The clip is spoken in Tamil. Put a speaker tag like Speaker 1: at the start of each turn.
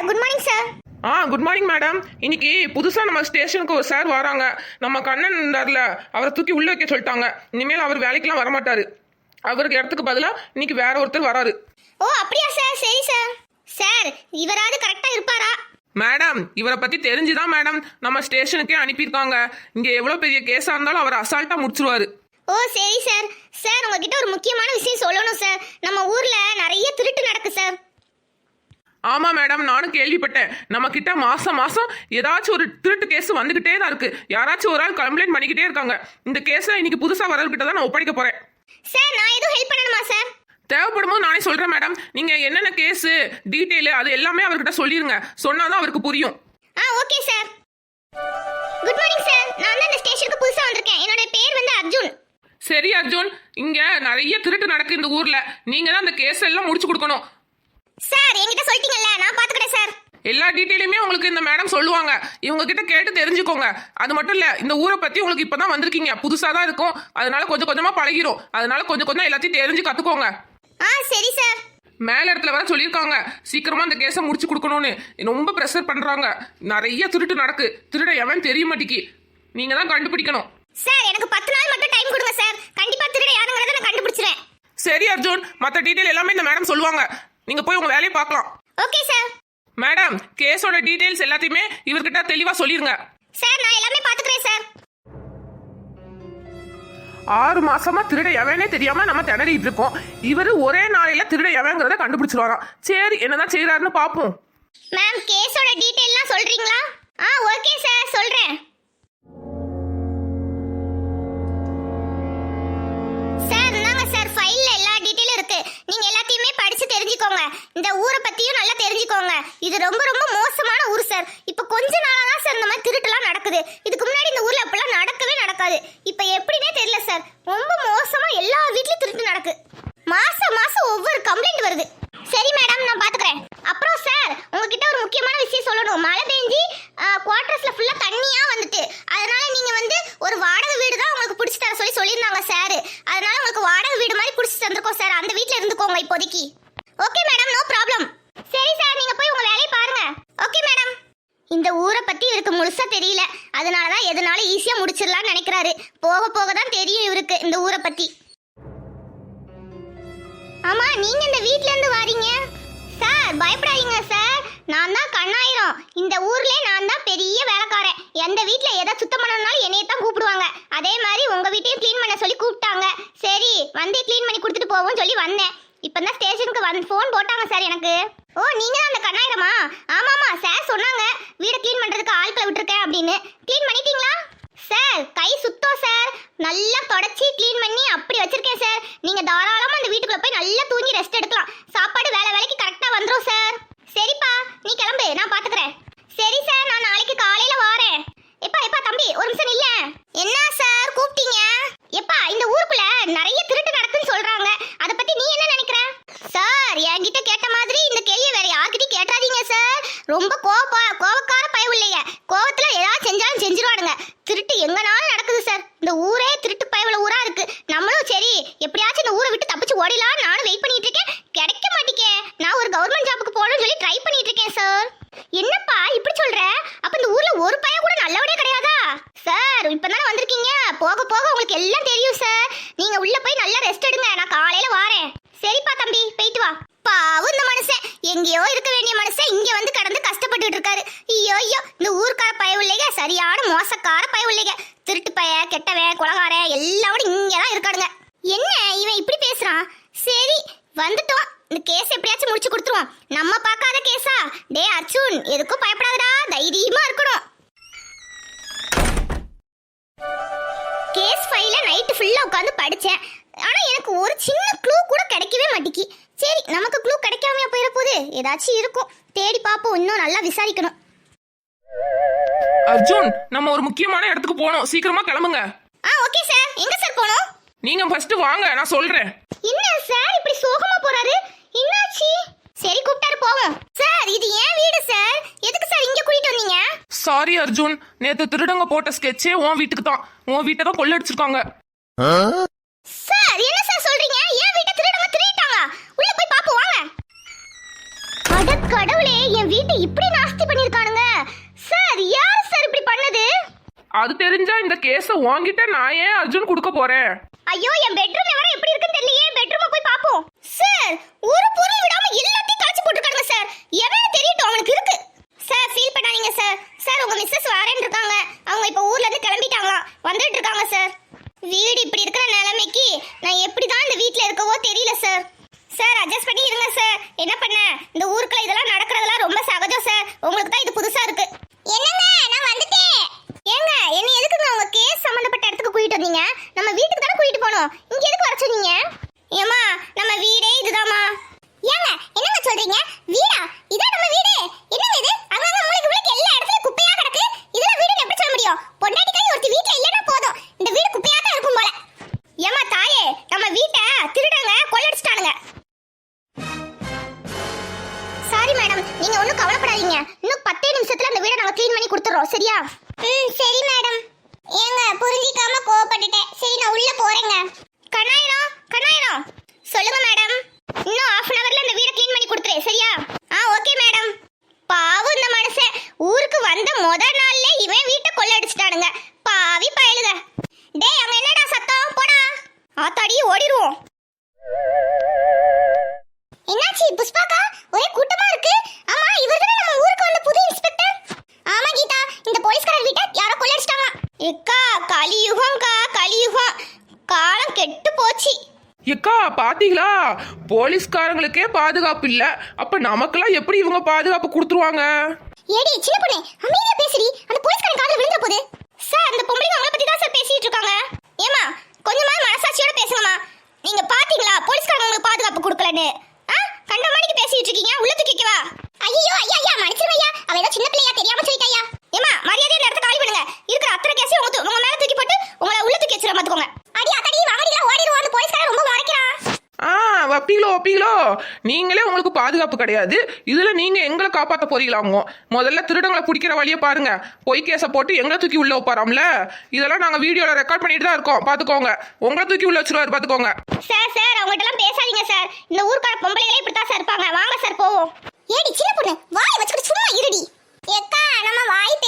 Speaker 1: சார் குட் மார்னிங் சார்
Speaker 2: ஆ குட் மார்னிங் மேடம் இன்னைக்கு புதுசா நம்ம ஸ்டேஷனுக்கு ஒரு சார் வராங்க. நம்ம கண்ணன் இருந்தார்ல அவரை தூக்கி உள்ள வைக்க சொல்லிட்டாங்க. இனிமேல் அவர் வேலைக்கெல்லாம் வரமாட்டாரு. அவருக்கு இடத்துக்கு பதிலா இன்னைக்கு வேற ஒருத்தர் வராரு.
Speaker 1: ஓ அப்படியா சார் சரி சார் சார் இவராவது கரெக்டா இருப்பாரா?
Speaker 2: மேடம் இவரை பத்தி தெரிஞ்சுதான் மேடம் நம்ம ஸ்டேஷனுக்கே அனுப்பியிருக்காங்க. இங்க எவ்வளவு பெரிய கேஸா இருந்தாலும் அவர் அசால்ட்டா முடிச்சிருவாரு.
Speaker 1: ஓ சரி சார் சார் உங்ககிட்ட ஒரு முக்கியமான விஷயம் சொல்லணும் சார் நம்ம ஊர்ல நிறைய திருட்டு நடக்கு சார்
Speaker 2: ஆமா மேடம் நானும் கேள்விப்பட்டேன். நம்ம கிட்ட மாசம் மாசம் ஏதாச்சும் ஒரு திருட்டு கேஸ் வந்துகிட்டே தான் இருக்கு. யாராச்சும் ஒரு ஆள் கம்ப்ளைண்ட் பண்ணிக்கிட்டே இருக்காங்க. இந்த கேஸை இன்னைக்கு புதுசா வரவர்கிட்ட தான் நான் ஒப்படைக்க போறேன்.
Speaker 1: சார் நான் எதுவும் ஹெல்ப் பண்ணணுமா சார்?
Speaker 2: தேவைப்படும் போது நானே சொல்றேன் மேடம். நீங்க என்னென்ன கேஸ் டீட்டெயில் அது எல்லாமே அவர்கிட்ட சொல்லிருங்க. சொன்னாதான் அவருக்கு புரியும்.
Speaker 1: ஆ okay sir. Good morning sir. நான் தான் இந்த ஸ்டேஷனுக்கு புதுசா வந்திருக்கேன். என்னோட பேர் வந்து அர்ஜுன்.
Speaker 2: சரி அர்ஜுன். இங்க நிறைய திருட்டு நடக்கு இந்த ஊர்ல. நீங்க தான் அந்த கேஸ் எல்லாம் முடிச்சு கொடுக்கணும்.
Speaker 1: சார் என்கிட்ட சொல்லிட்டீங்கல்ல நான் பாத்துக்கிறேன் சார்.
Speaker 2: எல்லா டீட்டெயிலுமே உங்களுக்கு இந்த மேடம் சொல்லுவாங்க. இவங்க கிட்ட கேட்டு தெரிஞ்சுக்கோங்க. அது மட்டும் இல்ல இந்த ஊரை பத்தி உங்களுக்கு இப்பதான் வந்திருக்கீங்க. புதுசா தான் இருக்கும். அதனால கொஞ்சம் கொஞ்சமா பழகிரும். அதனால கொஞ்சம் கொஞ்சம் எல்லாத்தையும் தெரிஞ்சு கத்துக்கோங்க.
Speaker 1: ஆ சரி சார்.
Speaker 2: மேல இடத்துல வர சொல்லியிருக்காங்க. சீக்கிரமா அந்த கேஸை முடிச்சு கொடுக்கணும்னு. ரொம்ப ப்ரெஷர் பண்றாங்க. நிறைய திருட்டு நடக்கு. திருட எவன் தெரிய மாட்டேங்கி நீங்க தான் கண்டுபிடிக்கணும்.
Speaker 1: சார் எனக்கு பத்து நாள் மட்டும் டைம் கொடுங்க சார். கண்டிப்பா திருட யாருங்கிறத நான் கண்டுபிடிச்சிருவேன்.
Speaker 2: சரி அர்ஜுன். மற்ற டீட்டெயில் எல்லாமே இந்த மேடம் சொல்லுவாங்க. நீங்க போய் உங்க வேலையை பார்க்கலாம்.
Speaker 1: ஓகே சார்
Speaker 2: மேடம் கேஸோட டீடைல்ஸ் எல்லாத்தையுமே இவர்கிட்ட தெளிவா சொல்லிருங்க.
Speaker 1: சார் நான் எல்லாமே பாத்துக்கிறேன் சார்
Speaker 2: ஆறு மாசமா திருட எவனே தெரியாம நம்ம திணறிட்டு இருக்கோம். இவரு ஒரே நாளையில திருட எவங்கிறத கண்டுபிடிச்சிருவாராம் சரி என்னதான் செய்யறாருன்னு பாப்போம்.
Speaker 1: மேம் கேஸோட டீடைல்லாம் சொல்றீங்களா? ஆ ஓகே சார் சொல்றேன். சார் இந்தாங்க சார் ஃபைல்ல எல்லா டீடைலும் இருக்கு. நீங்க எல்லாத்தையுமே படிச்சு தெரிஞ்சுக்கோங்க இந்த ஊரை பத்தியும் நல்லா தெரிஞ்சுக்கோங்க இது ரொம்ப ரொம்ப மோசமான ஊர் சார் இப்போ கொஞ்ச நாளா தான் சார் இந்த மாதிரி திருட்டுலாம் நடக்குது. இதுக்கு முன்னாடி இந்த ஊர்ல அப்பெல்லாம் நடக்கவே நடக்காது. இப்போ எப்படினே தெரியல சார் ரொம்ப மோசமா எல்லா வீட்லயும் திருட்டு நடக்கு. மாதம் மாசம் ஒவ்வொரு கம்ப்ளைண்ட் வருது. சரி மேடம் நான் பாத்துக்கிறேன். அப்புறம் சார் உங்ககிட்ட ஒரு முக்கியமான விஷயம் சொல்லணும். மழை பெஞ்சி குவார்டர்ஸ்ல ஃபுல்லா தண்ணியா வந்துட்டு. அதனால நீங்க வந்து ஒரு வாடகை வீடு தான் உங்களுக்கு பிடிச்சி தர சொல்லி சொல்லியிருந்தாங்க சார் அதனால உங்களுக்கு வாடகை வீடு மாதிரி பிடிச்சி தந்திருக்கோம் சார் அந்த வீட்டில் இருந்துக்கோங்க இப்போதைக்கு. ஓகே மேடம் நோ ப்ராப்ளம் சரி சார் நீங்க போய் உங்க வேலையை பாருங்க ஓகே மேடம் இந்த ஊரை பத்தி தெரியல. அதனால தான் எதனால ஈஸியா முடிச்சிடலாம்னு நினைக்கிறாரு. போக போக தான் தெரியும் இவருக்கு இந்த ஊரை பத்தி. ஆமா நீங்க இந்த வீட்ல இருந்து வாரீங்க? சார் பயப்படாதீங்க சார். நான் தான் கண்ணாயிரம். இந்த ஊர்லயே நான் தான் பெரிய வேலைக்காரன். எந்த வீட்டில் எதை சுத்தம் பண்ணணும்னாலும் என்னைய தான் கூப்பிடுவாங்க. அதே மாதிரி உங்க வீட்டையும் க்ளீன் பண்ண சொல்லி கூப்பிட்டாங்க. சரி வந்து க்ளீன் பண்ணி கொடுத்துட்டு போவோம்னு சொல்லி வந்தேன். இப்போ தான் ஸ்டேஷனுக்கு வந்து ஃபோன் போட்டாங்க சார் எனக்கு. ஓ நீங்க தான் அந்த கண்ணாயிரமா? ஆமா சார் சொன்னாங்க. வீடு க்ளீன் பண்றதுக்கு ஆட்களை விட்டுருக்கேன் அப்படின்னு. க்ளீன் பண்ணிட்டீங்களா? சார் கை சுத்தம் சார் நல்லா தொடச்சி க்ளீன் பண்ணி அப்படி வச்சிருக்கேன் சார் நீங்க தாராளமா அந்த வீட்டுக்குள்ள போய் நல்லா தூங்கி ரெஸ்ட் எடுக்கலாம். சாப்பாடு வேலை வேலைக்கு கரெக்டா வந்துரும் சார் சரிப்பா நீ கிளம்பு நான் பாத்துக்கிறேன் சரி சார் நான் நாளைக்கு காலையில வாரேன் எப்பா எப்பா தம்பி ஒரு நிமிஷம் இல்ல என்ன சார் கூப்பிட்டீங்க எப்பா இந்த ஊருக்குள்ள நிறைய திருட்டு நடக்குன்னு சொல்றாங்க அத பத்தி நீ என்ன நினைக்கிற சார் என்கிட்ட கேட்ட மாதிரி இந்த கேள்வியை வேற யார்கிட்டயும் கேட்டாதீங்க சார் ரொம்ப கோபா கோபக்கார பயவில்லைங்க கோவத்துல ஏதாவது செஞ்சாலும் செஞ்சிருவானுங்க. திருட்டு எங்கனாலும் நடக்குது சார் இந்த ஊரே திருட்டு பயவுல ஊரா இருக்கு. நம்மளும் சரி எப்படியாச்சும் இந்த ஊரை விட்டு தப்பிச்சு ஓடிலாம் நானும் வெயிட் பண்ணிட்டு இருக்கேன். கிடைக்க மாட்டேங்க நான் ஒரு கவர்மெண்ட் ஜாபுக்கு போகணும்னு சொல்லி ட்ரை பண்ணிட்டு இருக்கேன் சார் என்னப்பா இப்படி சொல்ற? அப்ப இந்த ஊர்ல ஒரு பையன் கூட நல்லவனே கிடையாதா? சார் இப்பதானே வந்திருக்கீங்க. போக போக உங்களுக்கு எல்லாம் தெரியும் சார் நீங்க உள்ள போய் நல்லா ரெஸ்ட் எடுங்க. நான் காலையில வாரேன். சரிப்பா தம்பி. போயிட்டு வா. பாவம் இந்த மனுஷன். எங்கேயோ இருக்க வேண்டிய மனுஷன். இங்க ஐயோ ஐயோ இந்த ஊருக்கார பயவில்லைங்க சரியான மோசக்கார பயவில்லைங்க திருட்டு பைய கெட்டவன் குலகார எல்லாரும் இங்கே தான் இருக்கானுங்க. என்ன இவன் இப்படி பேசுறான்? சரி வந்துட்டோம். இந்த கேஸ் எப்படியாச்சும் முடிச்சு கொடுத்துருவோம். நம்ம பார்க்காத கேஸா டே அர்ஜுன் எதுக்கும் பயப்படாதடா. தைரியமா இருக்கணும். கேஸ் ஃபைல நைட்டு ஃபுல்லா உட்காந்து படிச்சேன். ஆனா எனக்கு ஒரு சின்ன க்ளூ கூட கிடைக்கவே மாட்டேங்கி. சரி நமக்கு க்ளூ கிடைக்காமையா போயிட போகுது ஏதாச்சும் இருக்கும். தேடி பார்ப்போம். இன்னும் நல்லா விசாரிக்கணும்.
Speaker 2: அர்ஜுன் நம்ம ஒரு முக்கியமான இடத்துக்கு போகணும். சீக்கிரமா கிளம்புங்க.
Speaker 1: ஆ ஓகே சார். எங்க சார் போகணும்?
Speaker 2: நீங்க ஃபர்ஸ்ட் வாங்க நான் சொல்றேன்.
Speaker 1: என்ன சார் இப்படி சோகமா போறாரு? என்னாச்சு? சரி கூப்பிட்டாரு போவோம் சார் இது ஏன் வீடு சார். எதுக்கு சார் இங்க கூட்டிட்டு வந்தீங்க?
Speaker 2: சாரி அர்ஜுன். நேத்து திருடங்க போட்ட ஸ்கெட்சே உன் வீட்டுக்கு தான். உன் வீட்டை தான் கொள்ளடிச்சிருக்காங்க.
Speaker 1: சார் என்ன சார் சொல்றீங்க? ஏன் வீட்டை திருடங்க திருடிட்டாங்க. உள்ள போய் பாப்போம் வாங்க. அட கடவுளே என் வீட்டை இப்படி
Speaker 2: அது தெரிஞ்சா இந்த கேஸை உன்கிட்ட நான் ஏன் அர்ஜுன் கொடுக்க போறேன்?
Speaker 1: ஐயோ என் பெட்ரூம் விவரம் எப்படி இருக்குன்னு தெரியலையே. பெட்ரூமை போய் பாப்போம் சார் ஒரு பொருள் விடாம எல்லாத்தையும் கழிச்சு போட்டுருக்காங்க சார். எவன் தெரியட்டும் அவனுக்கு இருக்கு. சார் ஃபீல் பண்ணாதீங்க சார். சார் உங்க மிஸ்ஸஸ் வரேன் இருக்காங்க. அவங்க இப்ப ஊர்ல இருந்து கிளம்பிட்டாங்களாம். வந்துட்டு இருக்காங்க சார். வீடு இப்படி இருக்கிற நிலைமைக்கு நான் எப்படி தான் இந்த வீட்ல இருக்கவோ தெரியல சார். சார் அட்ஜஸ்ட் பண்ணி இருங்க சார். என்ன பண்ண? இந்த ஊருக்குள்ள இதெல்லாம் நடக்கிறதெல்லாம் ரொம்ப சகஜம் சார். உங்களுக்கு தான் இது புதுசா இருக்கு. என்னங்க நான் வந்துட்டேன். ஏங்க என்ன எதுக்குங்க உங்க கேஸ் சம்பந்தப்பட்ட இடத்துக்கு கூட்டிட்டு வந்தீங்க? நம்ம வீட்டுக்கு தானே கூட்டிட்டு போனோம். இங்க எதுக்கு வர சொன்னீங்க? எக்கா
Speaker 2: பாத்தீங்களா? போலீஸ்காரங்களுக்கே பாதுகாப்பு இல்ல. அப்ப நமக்கெல்லாம் எப்படி இவங்க பாதுகாப்பு கொடுத்துருவாங்க?
Speaker 1: ஏடி சின்ன பொண்ணு அமைதியா பேசுடி. அந்த போலீஸ்காரன் காதுல விழுந்துற போது. சார் அந்த பொம்பளைங்க அவங்கள பத்தி தான் சார் பேசிட்டு இருக்காங்க. ஏமா கொஞ்சமா மனசாட்சியோட பேசுங்கம்மா. நீங்க பாத்தீங்களா போலீஸ்காரங்க உங்களுக்கு பாதுகாப்பு கொடுக்கலன்னு? ஆ கண்ட மணிக்கு பேசிட்டு இருக்கீங்க உள்ள தூக்கிக்கவா ஐயோ ஐயா ஐயா மனுஷன் ஐயா அவ ஏதோ சின்ன பிள்ளையா தெரியாம சொல்லிட்டாயா ஏமா மரியாதையா இந்த இடத்த காலி பண்ணுங்க இருக்கிற அத்தனை கேஸையும் உங்க உங்க மேல தூக்கி போட்டு உங்களை உள்ள தூக்கி வச்சிட பாத்துக்கோங்க அடி அத்தடி வாங்கடிலாம் ஓடிடுவோம் அந்த போலீஸ்காரன் ரொம்ப முறைக்கிறான்
Speaker 2: ஆ வப்பீங்களோ அப்பீங்களோ நீங்களே உங்களுக்கு பாதுகாப்பு கிடையாது. இதில் நீங்கள் எங்களை காப்பாற்ற போறீங்களாங்க முதல்ல திருடங்களை பிடிக்கிற வழியை பாருங்க. பொய் கேஸை போட்டு எங்களை தூக்கி உள்ள வைப்பாராம்ல? இதெல்லாம் நாங்கள் வீடியோவில் ரெக்கார்ட் பண்ணிட்டு தான் இருக்கோம். பார்த்துக்கோங்க உங்களை தூக்கி உள்ள வச்சிருவாரு பார்த்துக்கோங்க
Speaker 1: சார் சார் அவங்கள்ட்டலாம் பேசாதீங்க சார் இந்த ஊருக்கார பொம்பளைகளே இப்படி தான் சார் இருப்பாங்க. வாங்க சார் போவோம். ஏடி சின்ன பொண்ணு. வாய் வச்சுக்கிட்டு சும்மா இருடி. எக்கா நம்ம வாய்